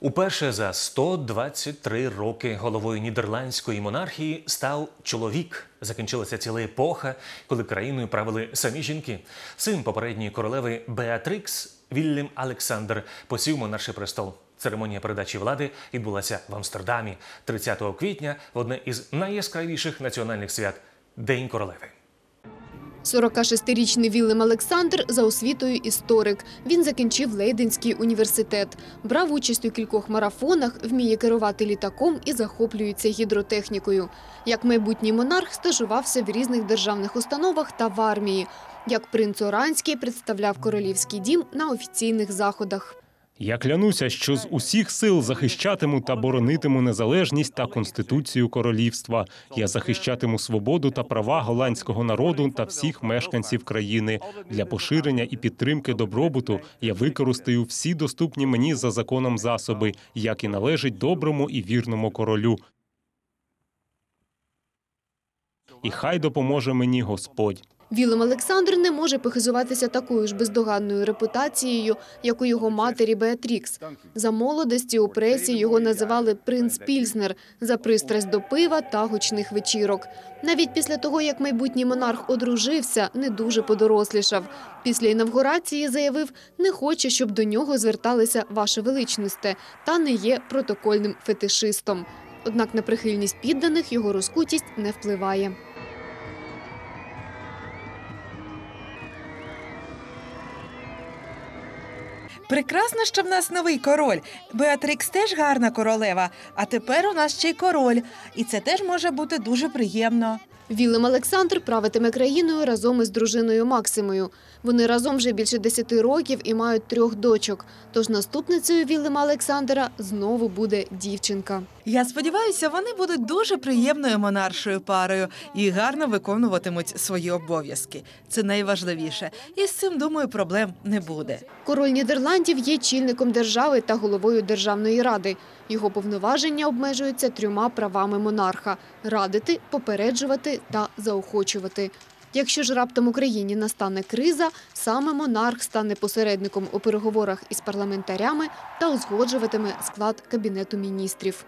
Уперше за 123 роки головою нідерландської монархії став чоловік. Закінчилася ціла епоха, коли країною правили самі жінки. Син попередньої королеви Беатрикс Вільям Олександр посів монарший престол. Церемонія передачі влади відбулася в Амстердамі 30 квітня в одне із найяскравіших національних свят День королеви. 46-річний Віллем Олександр за освітою історик. Він закінчив Лейденський університет, брав участь у кількох марафонах, вміє керувати літаком і захоплюється гідротехнікою. Як майбутній монарх стажувався в різних державних установах та в армії. Як принц Оранський представляв королівський дім на офіційних заходах. Я клянуся, що з усіх сил захищатиму та боронитиму незалежність та конституцію королівства. Я захищатиму свободу та права голландського народу та всіх мешканців країни. Для поширення і підтримки добробуту я використаю всі доступні мені за законом засоби, як і належить доброму і вірному королю. І хай допоможе мені Господь. Вілем Олександр не може похизуватися такою ж бездоганною репутацією, як у його матері Беатрікс. За молодості у пресі його називали принц Пільснер за пристрасть до пива та гучних вечірок. Навіть після того, як майбутній монарх одружився, не дуже подорослішав. Після інавгурації заявив, не хоче, щоб до нього зверталися ваше величносте, та не є протокольним фетишистом. Однак на прихильність підданих його розкутість не впливає. Прекрасно, що в нас новий король. Беатрикс теж гарна королева, а тепер у нас ще й король. І це теж може бути дуже приємно. Вілем Олександр правитиме країною разом із дружиною Максимою. Вони разом вже більше 10 років і мають трьох дочок. Тож наступницею Вілема Олександра знову буде дівчинка. Я сподіваюся, вони будуть дуже приємною монаршою парою і гарно виконуватимуть свої обов'язки. Це найважливіше. І з цим, думаю, проблем не буде. Король Нідерландів є чільником держави та головою Державної ради. Його повноваження обмежуються трьома правами монарха – радити, попереджувати та заохочувати. Якщо ж раптом Україні настане криза, саме монарх стане посередником у переговорах із парламентарями та узгоджуватиме склад Кабінету міністрів.